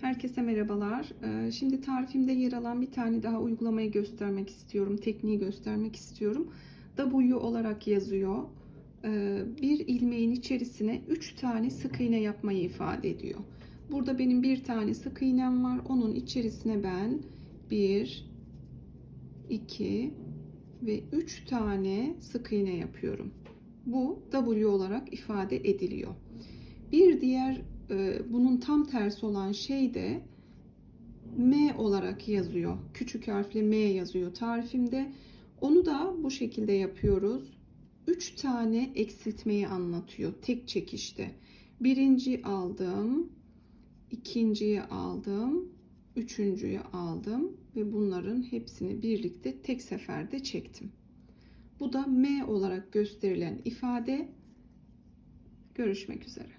Herkese merhabalar. Ee, Şimdi tarifimde yer alan bir tane daha uygulamayı göstermek istiyorum. Tekniği göstermek istiyorum. W olarak yazıyor. Ee, Bir ilmeğin içerisine 3 tane sık iğne yapmayı ifade ediyor. Burada benim bir tane sık iğnem var. Onun içerisine ben 1, 2 ve 3 tane sık iğne yapıyorum. Bu W olarak ifade ediliyor. Bir diğer e, bunun tam tersi olan şey de M olarak yazıyor. Küçük harfle M yazıyor tarifimde. Onu da bu şekilde yapıyoruz. 3 tane eksiltmeyi anlatıyor tek çekişte. Birinci aldım, ikinciyi aldım, üçüncüyü aldım ve bunların hepsini birlikte tek seferde çektim. Bu da M olarak gösterilen ifade. Görüşmek üzere.